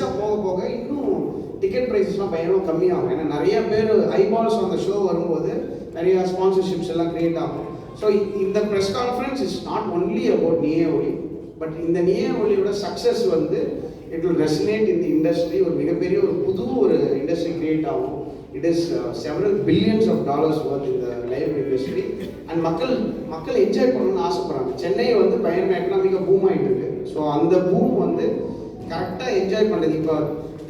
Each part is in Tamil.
போக போக இன்னும் டிக்கெட் ப்ரைஸஸ்லாம் பயங்கரமாக கம்மியாகும். ஏன்னா நிறைய பேர் ஐபால்ஸ் அந்த ஷோ வரும்போது நிறைய ஸ்பான்சர்ஷிப்ஸ் எல்லாம் கிரியேட் ஆகும். ஸோ இந்த press conference is not only about Neeye Oli but இந்த நியே ஒளியோட சக்ஸஸ் வந்து இட் வில் ரெசினேட் இந்த இண்டஸ்ட்ரி ஒரு மிகப்பெரிய ஒரு புது ஒரு இண்டஸ்ட்ரி கிரியேட் ஆகும். It is several billions of dollars worth இந்த லைவ் இண்டஸ்ட்ரி அண்ட் மக்கள் மக்கள் என்ஜாய் பண்ணணும்னு ஆசைப்படுறாங்க. சென்னை வந்து பயங்கர எக்கனாமிக்காக பூம் ஆகிட்டு இருக்கு. ஸோ அந்த பூம் வந்து கரெக்டாக என்ஜாய் பண்ணுறது இப்போ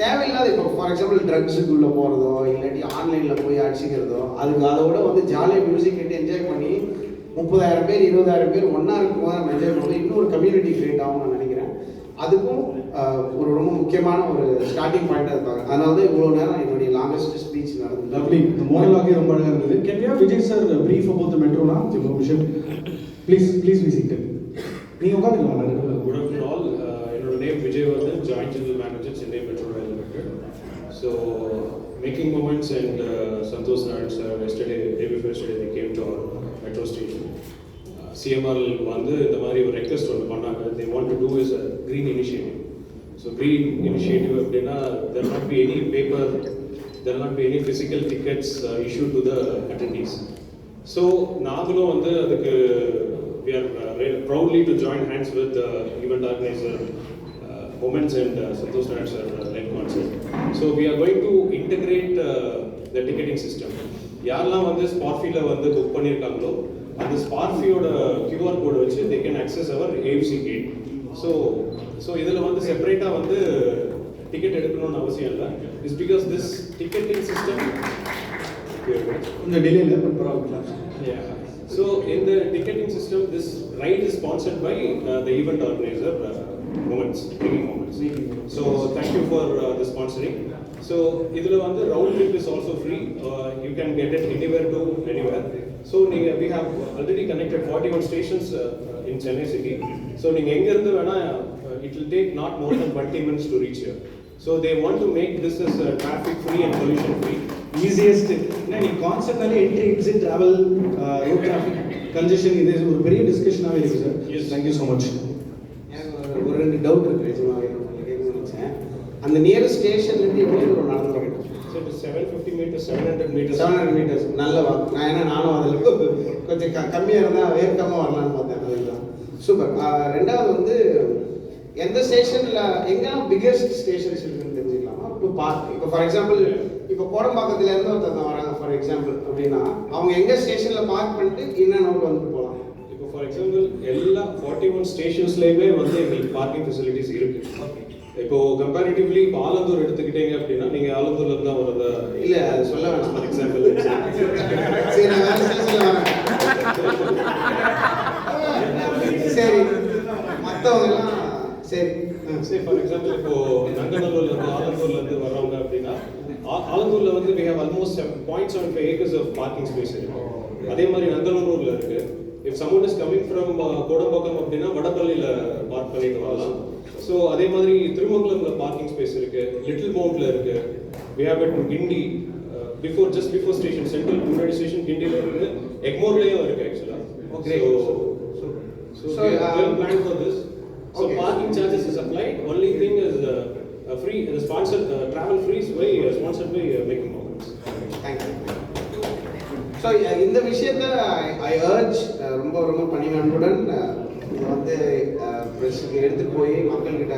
தேவையில்லாத இப்போ ஃபார் எக்ஸாம்பிள் ட்ரக்ஸுக்குள்ளே போகிறதோ இல்லாட்டி ஆன்லைனில் போய் அடிச்சுக்கிறதோ அதுக்கு அதோட வந்து ஜாலியாக மியூசிக் கேட்டு என்ஜாய் பண்ணி முப்பதாயிரம் பேர் இருபதாயிரம் பேர் ஒன்றா இருக்கும்போது நம்ம என்ஜாய் பண்ணுறது இன்னும் ஒரு கம்யூனிட்டி கிரியேட் ஆகும் நான் நினைக்கிறேன். அதுக்கும் ஒரு ரொம்ப முக்கியமான ஒரு ஸ்டார்டிங் பாயிண்டாக இருப்பாங்க அதனால தான் இவ்வளோ நேரம் என்னுடைய லாங்கஸ்ட் ஸ்பீச் நடந்தது. லவ்லி இந்த மோனலாகே ரொம்ப அழகாக இருந்தது. Can you Vijay sir brief about the மெட்ரோனா விஷயம் ப்ளீஸ் ப்ளீஸ் விசிட் நீங்கள் உட்காந்துக்கலாம் making moments and uh, Santhosh Narayan sir yesterday, day before yesterday they came to our metro station CMRL வந்து இந்த மாதிரி ஒரு ரெக்வெஸ்ட் ஒன்று பண்ணாங்க. They want to do is a green initiative so green initiative அப்படின்னா there not be any paper there not be any physical tickets issue to the attendees so நாங்களும் வந்து அதுக்கு we are proudly to join hands with event organiser uh, Moments and uh, Santosh uh, live concert. So we are going to integrate uh, the ticketing system. யாரெல்லாம் வந்து ஸ்பாட்ஃபீல வந்து புக் பண்ணியிருக்காங்களோ அந்த ஸ்பாட்ஃபியோட கியூஆர் கோடு வச்சு they can access our AFC gate so so இதில் வந்து செப்பரேட்டாக வந்து டிக்கெட் எடுக்கணும்னு அவசியம் இல்லை is because this ticketing system கொஞ்சம் டிலே இல்லை பட் பரவாயில்ல Yeah. So in the ticketing system, this ride is sponsored by uh, the event organizer, uh, Moments, Making Moments. So thank you for uh, the sponsoring. So இதில் வந்து round trip is also free. Uh, you can get it anywhere to anywhere. So நீங்க we have already connected 41 stations uh, in Chennai city. So நீங்க எங்க இருந்து வேணா uh, it will take not more than 20 minutes to reach here. So they want to make this as uh, traffic free and pollution free. Easiest ஏன்னா நீ கான்செப்ட்னாலே entry exit travel road traffic congestion இது ஒரு பெரிய டிஸ்கஷனாகவே இருக்குது sir Yes. Thank you so much எனக்கு ஒரு- ஒரு ரெண்டு டவுட் இருக்கு. நிஜமாவே நான் உங்களுக்கு கேட்கணும்னு நினைச்சேன். அந்த நியரஸ்ட் ஸ்டேஷன்லேருந்து எவ்வளோ தூரம் நடந்து வரணும் it is 750 meters, 700 meters. Seven hundred meters நல்ல வா நான் ஏன்னா நானும் அதில் கொஞ்சம் க கம்மியாக இருந்தால் வேர்க்காமல் வரலான்னு பார்த்தேன். அதுதான் சூப்பர் ரெண்டாவது வந்து எந்த ஸ்டேஷனில் எங்கெல்லாம் பிக்கஸ்ட் ஸ்டேஷன்ஸ் இருக்குன்னு தெரிஞ்சுக்கலாமா? டு பார்க் இப்போ ஃபார் எக்ஸாம்பிள் இப்போ கோடம்பாக்கத்துல இருந்து ஒருத்தவங்க வராங்க ஃபார் எக்ஸாம்பிள் அப்படின்னா அவங்க எங்க ஸ்டேஷன்ல பார்க் பண்ணிட்டு இன்னும் நோட் வந்துட்டு போகலாம். இப்போ ஃபார் எக்ஸாம்பிள் எல்லா ஃபார்ட்டி ஒன் ஸ்டேஷன்ஸ்லேயுமே வந்து எங்களுக்கு பார்க்கிங் ஃபெசிலிட்டிஸ் இருக்கு. இப்போ கம்பேரிட்டிவ்லி இப்போ ஆலந்தூர் எடுத்துக்கிட்டீங்க அப்படின்னா நீங்க ஆலந்தூர்ல இருந்து வரதா இல்ல அது சொல்ல வேணாம் ஃபார் எக்ஸாம்பிள் சரி நான் வேற ஸ்டேஷன்ல வரேன். சரி எல்லாம் சரி. ஃபார் எக்ஸாம்பிள் இப்போ நங்கநல்லூர்ல இருந்து ஆலந்தூர்ல இருந்து வர்றவங்க அப்படின்னா ஆலந்தூர்ல வந்து we have almost point seven five acres of parking space இருக்கு. அதே மாதிரி நங்கநல்லூர்ல இருக்கு. If someone is coming from Kodambakkam அப்படின்னா வடபள்ளியில பார்க் பண்ணிட்டு வரலாம் ஸோ அதே மாதிரி திருமங்கலம்ல பார்க்கிங் ஸ்பேஸ் இருக்கு லிட்டில் மவுண்ட்ல இருக்கு we have it in Guindy before just before station central முன்னாடி ஸ்டேஷன் கிண்டில இருக்கு எக்மோர்லயும் இருக்கு ஆக்சுவலா Okay. So, so, So, we are uh, well planned for this. So okay. parking charges is applied. Only thing is uh, uh, free. The sponsored uh, travel free is by uh, sponsored by uh, Making Moments. Thank you so uh, இந்த விஷயத்த ஐ அர்ஜ் uh, ரொம்ப ரொம்ப பணிவன்புடன் uh, இதை வந்து ப்ரெஸ்ஸுக்கு எடுத்து போய் மக்கள்கிட்ட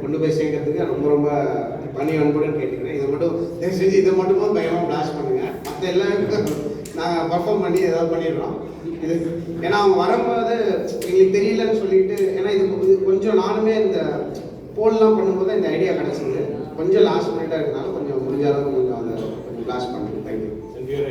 கொண்டு போய் சேர்க்கறதுக்கு ரொம்ப ரொம்ப பணிவன்புடன் கேட்டுக்கிறேன். இதை மட்டும் தயவு செஞ்சு இதை மட்டுமா பயமாக பிளாஷ் பண்ணுங்க. மற்ற எல்லாருக்கும் நாங்கள் பர்ஃபார்ம் பண்ணி ஏதாவது பண்ணிடுறோம். இது ஏன்னா அவங்க வரும்போது எங்களுக்கு தெரியலன்னு சொல்லிட்டு ஏன்னா இது கொஞ்சம் நானுமே இந்த போல்லாம் பண்ணும்போது இந்த ஐடியா கிடச்சிது கொஞ்சம் லாஸ்ட் மினிட்டாக இருக்கனால கொஞ்சம் முடிஞ்ச அளவுக்கு கொஞ்சம் அதை கொஞ்சம் பிளாஷ் பண்ணுறேன் தேங்க்யூ